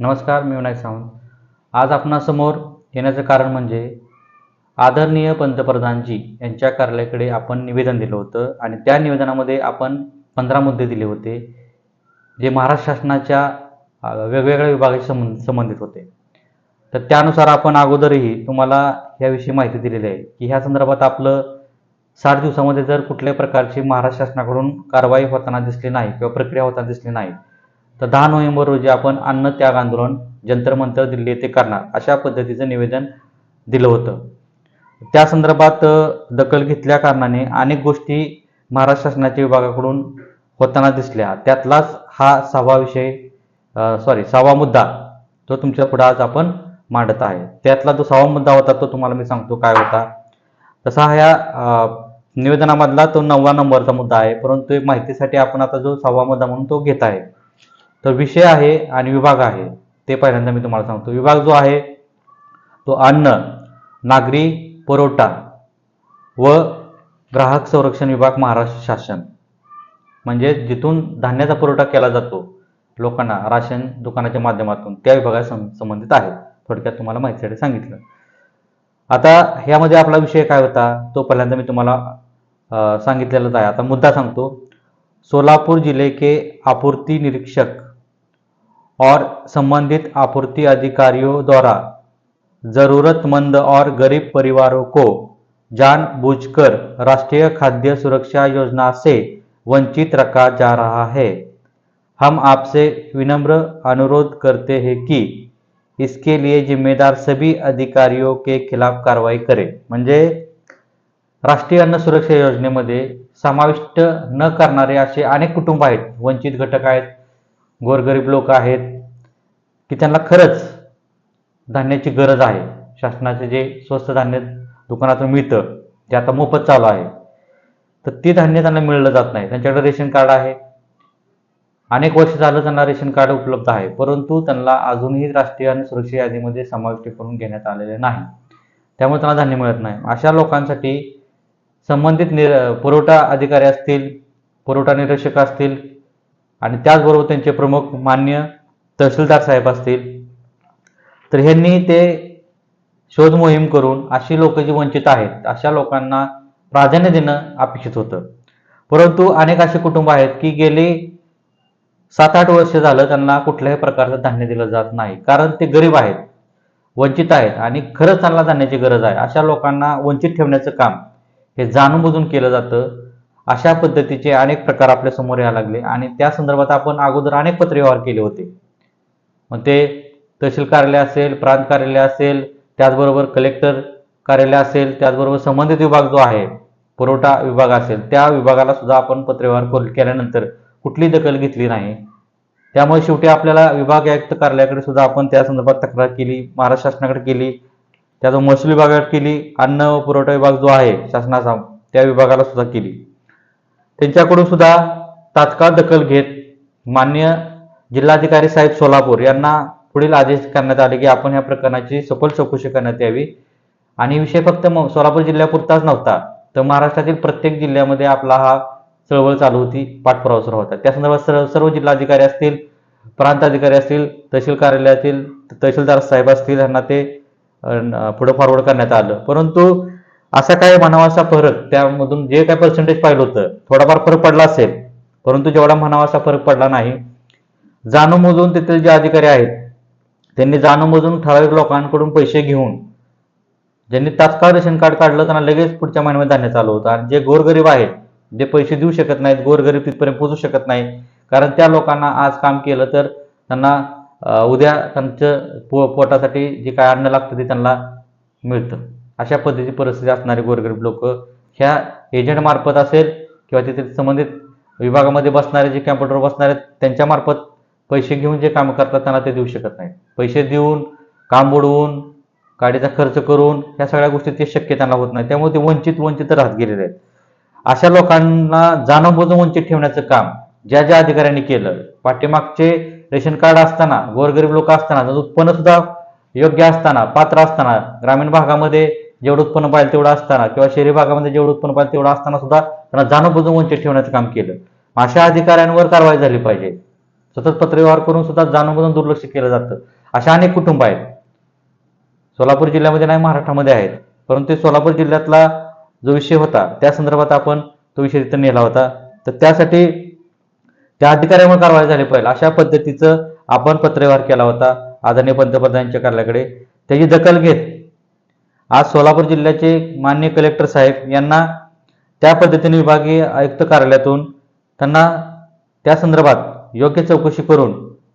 नमस्कार मी विनायक सावंत. आज आपणासमोर येण्याचं कारण म्हणजे आदरणीय पंतप्रधानजी यांच्या कार्यालयाकडे आपण निवेदन दिलं होतं आणि त्या निवेदनामध्ये आपण पंधरा मुद्दे दिले होते जे महाराष्ट्र शासनाच्या वेगवेगळ्या विभागाशी संबंध संबंधित होते. तर त्यानुसार आपण अगोदरही तुम्हाला याविषयी माहिती दिलेली आहे की ह्या संदर्भात आपलं साठ दिवसामध्ये जर कुठल्याही प्रकारची महाराष्ट्र शासनाकडून कारवाई होताना दिसली नाही किंवा प्रक्रिया होताना दिसली नाही तर दहा नोव्हेंबर रोजी आपण अन्न त्याग आंदोलन जंतर मंतर दिल्ली येथे करणार अशा पद्धतीचं निवेदन दिलं होतं. त्या संदर्भात दखल घेतल्या कारणाने अनेक गोष्टी महाराष्ट्र शासनाच्या विभागाकडून होताना दिसल्या. त्यातलाच हा सहावा विषय सॉरी सहावा मुद्दा तो तुमच्यापुढे आज आपण मांडत आहे. त्यातला जो सहावा मुद्दा होता तो तुम्हाला मी सांगतो काय होता. तसा ह्या निवेदनामधला तो नववा नंबरचा मुद्दा आहे. परंतु एक माहितीसाठी आपण आता जो सहावा मुद्दा म्हणून तो घेत आहे. तर विषय आहे आणि विभाग आहे ते पहिल्यांदा मी तुम्हाला सांगतो. विभाग जो आहे तो अन्न नागरी पुरवठा व ग्राहक संरक्षण विभाग महाराष्ट्र शासन. म्हणजे जिथून धान्याचा पुरवठा केला जातो लोकांना राशन दुकानाच्या माध्यमातून त्या विभागात सं संबंधित आहे. थोडक्यात तुम्हाला माहितीसाठी सांगितलं. आता ह्यामध्ये आपला विषय काय होता तो पहिल्यांदा मी तुम्हाला सांगितलेलाच आहे. आता मुद्दा सांगतो. सोलापूर जिल्हे के आपूर्ती निरीक्षक और संबंधित आपूर्ति अधिकारियों द्वारा जरूरतमंद और गरीब परिवारों को जानबूझकर राष्ट्रीय खाद्य सुरक्षा योजना से वंचित रखा जा रहा है। हम आपसे विनम्र अनुरोध करते हैं कि इसके लिए जिम्मेदार सभी अधिकारियों के खिलाफ कारवाई करें। म्हणजे राष्ट्रीय अन्न सुरक्षा योजनेमध्ये समाविष्ट न करणारे असे अनेक कुटुंब आहेत वंचित घटक आहेत गोरगरीब लोक आहेत की त्यांना खरंच धान्याची गरज आहे. शासनाचे जे स्वस्त धान्य दुकानातून मिळतं ते आता मोफत चालू आहे तर ते धान्य त्यांना मिळलं जात नाही. त्यांच्याकडे रेशन कार्ड आहे. अनेक वर्ष झालं त्यांना रेशन कार्ड उपलब्ध आहे परंतु त्यांना अजूनही राष्ट्रीय आणि सुरक्षा यादीमध्ये समाविष्ट करून घेण्यात आलेले नाही. त्यामुळे त्यांना धान्य मिळत नाही. अशा लोकांसाठी संबंधित निर पुरवठा अधिकारी असतील पुरवठा निरीक्षक असतील आणि त्याचबरोबर त्यांचे प्रमुख मान्य तहसीलदार साहेब असतील. तर ह्यांनी ते शोध मोहीम करून अशी लोक जी वंचित आहेत अशा लोकांना प्राधान्य देणं अपेक्षित होतं. परंतु अनेक असे कुटुंब आहेत की गेली सात आठ वर्ष झालं त्यांना कुठल्याही प्रकारचं धान्य दिलं जात नाही. कारण ते गरीब आहेत वंचित आहेत आणि खरंच त्यांना धान्याची गरज आहे. अशा लोकांना वंचित ठेवण्याचं काम हे जाणूनबुजून केलं जातं. अशा पद्धतीचे अनेक प्रकार आपल्यासमोर यायला लागले. आणि त्या संदर्भात आपण अगोदर अनेक पत्रव्यवहार केले होते. मग ते तहसील कार्यालय असेल प्रांत कार्यालय असेल त्याचबरोबर कलेक्टर कार्यालय असेल त्याचबरोबर संबंधित विभाग जो आहे पुरवठा विभाग असेल त्या विभागाला सुद्धा आपण पत्रव्यवहार केल्यानंतर कुठली दखल घेतली नाही. त्यामुळे शेवटी आपल्याला विभाग आयुक्त कार्यालयाकडे सुद्धा आपण त्या संदर्भात तक्रार केली महाराष्ट्र शासनाकडे केली त्याचा महसूल विभागाकडे केली अन्न व पुरवठा विभाग जो आहे शासनाचा त्या विभागाला सुद्धा केली. त्यांच्याकडून सुद्धा तात्काळ दखल घेत मान्य जिल्हाधिकारी साहेब सोलापूर यांना पुढील आदेश करण्यात आले की आपण या प्रकरणाची सखोल चौकशी करण्यात यावी. आणि विषय फक्त सोलापूर जिल्ह्यापुरताच नव्हता तर महाराष्ट्रातील प्रत्येक जिल्ह्यामध्ये आपला हा चळवळ चालू होती पाठपुरावा सुरू होता. त्या संदर्भात सर्व सर्व जिल्हाधिकारी असतील प्रांत अधिकारी असतील तहसील कार्यालयातील तहसीलदार साहेब असतील यांना ते पुढं पुढे फॉरवर्ड करण्यात आलं. परंतु असा काय म्हणावासा फरक? त्यामधून जे काय पर्सेंटेज पाहिलं होतं थोडाफार फरक पडला असेल. परंतु जेवढा म्हणावासा फरक पडला नाही जाणून मोजून तेथील जे अधिकारी आहेत त्यांनी जाणून मोजून ठराविक लोकांकडून पैसे घेऊन ज्यांनी तात्काळ रेशन कार्ड काढलं त्यांना लगेच पुढच्या महिन्यामध्ये धान्य चालू होतं. आणि जे गोरगरीब आहेत जे पैसे देऊ शकत नाहीत गोरगरीब तिथपर्यंत पोहोचू शकत नाही कारण त्या लोकांना आज काम केलं तर त्यांना उद्या त्यांचं पो पोटासाठी जे काय अन्न लागतं ते त्यांना मिळतं. अशा पद्धतीची परिस्थिती असणारे गोरगरीब लोक ह्या एजंटमार्फत असेल किंवा तिथे संबंधित विभागामध्ये बसणारे जे कॅम्प्युटरवर बसणारे आहेत, त्यांच्यामार्फत पैसे घेऊन जे काम करतात त्यांना ते देऊ शकत नाही पैसे देऊन काम बुडवून गाडीचा खर्च करून ह्या सगळ्या गोष्टी ते शक्य त्यांना होत नाही त्यामुळे ते वंचित वंचित राहत गेलेले आहेत. अशा लोकांना जाणवबोजून वंचित ठेवण्याचं काम ज्या ज्या अधिकाऱ्यांनी केलं पाठीमागचे रेशन कार्ड असताना गोरगरीब लोक असताना त्याचं उत्पन्न सुद्धा योग्य असताना पात्र असताना ग्रामीण भागामध्ये जेवढं उत्पन्न पाहिजे तेवढं असताना किंवा शहरी भागामध्ये जेवढं उत्पन्न पाहिजे तेवढं असताना सुद्धा त्यांना जाणूनबुजून वंचित ठेवण्याचं काम केलं. अशा अधिकाऱ्यांवर कारवाई झाली पाहिजे. सतत पत्रव्यवहार करून सुद्धा जाणून दुर्लक्ष केलं जातं. अशा अनेक कुटुंब आहेत. सोलापूर जिल्ह्यामध्ये नाही महाराष्ट्रामध्ये आहेत. परंतु सोलापूर जिल्ह्यातला जो विषय होता त्या संदर्भात आपण तो विषय तिथं नेला होता. तर त्यासाठी त्या अधिकाऱ्यांवर कारवाई झाली पाहिजे. अशा पद्धतीचं आपण पत्रव्यवहार केला होता आदरणीय पंतप्रधानांच्या कार्यालयाकडे. त्याची दखल घेत आज सोलापूर जिल्ह्याचे मान्य कलेक्टर साहेब यांना त्या पद्धतीने विभागीय आयुक्त कार्यालयातून त्यांना त्या संदर्भात योग्य चौकशी करून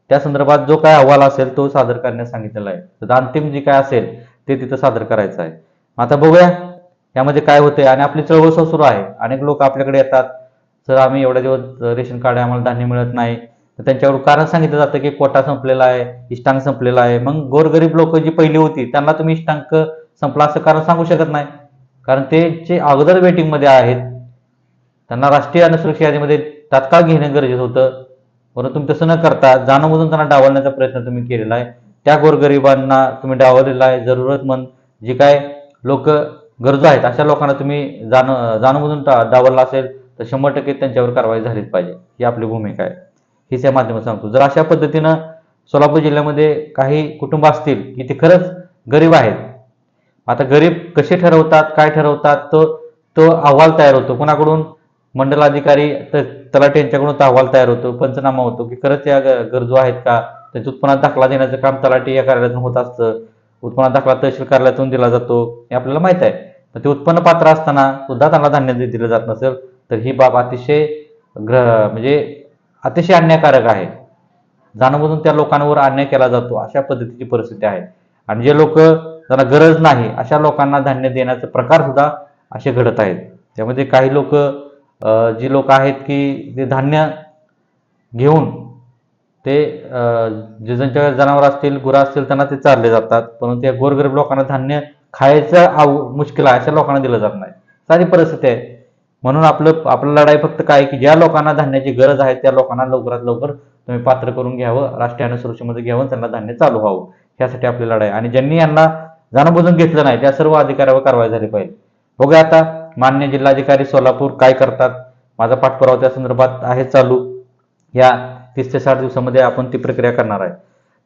त्या संदर्भात जो काय अहवाल असेल तो सादर करण्यास सांगितलेला आहे. तर अंतिम जे काय असेल ते तिथं सादर करायचं आहे. आता बघूया यामध्ये काय होते आणि आपली चळवळ सुरू आहे. अनेक लोक आपल्याकडे येतात. सर आम्ही एवढ्या दिवस रेशन कार्ड आहे आम्हाला धान्य मिळत नाही तर त्यांच्यावर कारण सांगितलं जातं की कोटा संपलेला आहे इष्टांक संपलेला आहे. मग गोरगरीब लोक जी पहिली होती त्यांना तुम्ही इष्टांक संपला असं कारण सांगू शकत नाही. कारण ते जे अगोदर वेटिंगमध्ये आहेत त्यांना राष्ट्रीय अन्न सुरक्षा यादीमध्ये तात्काळ घेणं गरजेचं होतं. परंतु तुम्ही तसं न करता जाणूनबुजून त्यांना डावलण्याचा प्रयत्न तुम्ही केलेला आहे. त्या गोरगरिबांना तुम्ही डावललेला आहे. जरूरतमंद जे काय लोक गरजू आहेत अशा लोकांना तुम्ही जाण जाणूनबुजून डावलला असेल तर शंभर टक्के त्यांच्यावर कारवाई झालीच पाहिजे. ही आपली भूमिका आहे. हीच या माध्यमात सांगतो. जर अशा पद्धतीनं सोलापूर जिल्ह्यामध्ये काही कुटुंब असतील की ते खरंच गरीब आहेत आता गरीब कसे ठरवतात काय ठरवतात तो तो अहवाल तयार होतो. कोणाकडून? मंडलाधिकारी त- तलाठी यांच्याकडून तो अहवाल तयार होतो पंचनामा होतो की खरंच या ग- गरजू आहेत का? त्यांच्या उत्पन्नात दाखला देण्याचं काम तलाठी या कार्यालयातून होत असतं. उत्पन्नात दाखला तहसील कार्यालयातून दिला जातो हे आपल्याला माहीत आहे. तर ते उत्पन्न पात्र असताना सुद्धा त्यांना धान्य दिलं जात नसेल तर ही बाब अतिशय ग्रह म्हणजे अतिशय अन्यायकारक आहे. जाणून त्या लोकांवर अन्याय केला जातो अशा पद्धतीची परिस्थिती आहे. आणि जे लोक त्यांना गरज नाही अशा लोकांना धान्य देण्याचे प्रकार सुद्धा असे घडत आहेत. त्यामध्ये काही लोक जी लोक आहेत की ते धान्य घेऊन ते जे ज्यांच्या जनावर असतील गुरं असतील त्यांना ते चारले जातात. परंतु त्या गोरगरीब लोकांना धान्य खायचं आव मुश्किल आहे अशा लोकांना दिलं जात नाही. साधी परिस्थिती आहे. म्हणून आपलं आपलं लढाई फक्त काय की ज्या लोकांना धान्याची गरज आहे त्या लोकांना लवकरात लवकर तुम्ही पात्र करून घ्यावं राष्ट्रीय अन्न सुरक्षेमध्ये घ्यावं त्यांना धान्य चालू व्हावं. ह्यासाठी आपली लढाई आणि ज्यांनी यांना जाणून घेतलं नाही. त्या सर्व अधिकाऱ्यावर कारवाई झाली पाहिजे. बघूया आता मान्य जिल्हाधिकारी सोलापूर काय करतात. माझा पाठपुरावा त्या संदर्भात आहे चालू. या तीस ते साठ दिवसामध्ये आपण ती प्रक्रिया करणार आहे.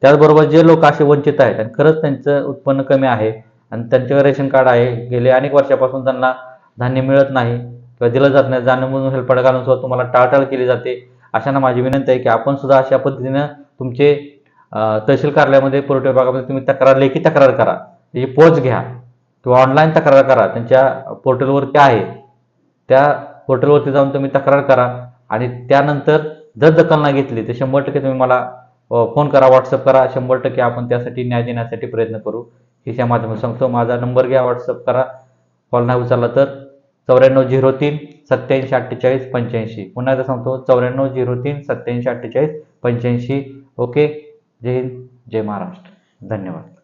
त्याचबरोबर जे लोक असे वंचित आहेत आणि खरंच त्यांचं उत्पन्न कमी आहे आणि त्यांच्याकडे रेशन कार्ड आहे गेले अनेक वर्षापासून त्यांना धान्य मिळत नाही किंवा दिलं जात नाही जाणून म्हणून हेल्पड घालून सुद्धा तुम्हाला टाळटाळ केली जाते. अशांना माझी विनंती आहे की आपण सुद्धा अशा पद्धतीनं तुमचे तहसील कार्यालयामध्ये पुरवठा विभागामध्ये तुम्ही तक्रार लेखी तक्रार करा. त्याची पोच घ्या. किंवा ऑनलाईन तक्रार करा. त्यांच्या पोर्टलवरती आहे. त्या पोर्टलवरती जाऊन तुम्ही तक्रार करा. आणि त्यानंतर जर दखल नाही घेतली तर शंभर टक्के तुम्ही मला फोन करा व्हॉट्सअप करा. शंभर टक्के आपण त्यासाठी न्याय देण्यासाठी प्रयत्न करू. हिच्या माध्यमातून सांगतो माझा नंबर घ्या व्हॉट्सअप करा. कॉल नाही उचलला तर चौऱ्याण्णव झिरो तीन सत्याऐंशी अठ्ठेचाळीस पंच्याऐंशी. पुन्हा एकदा सांगतो चौऱ्याण्णव झिरो तीन सत्याऐंशी अठ्ठेचाळीस पंच्याऐंशी. ओके? जय हिंद जय महाराष्ट्र. धन्यवाद.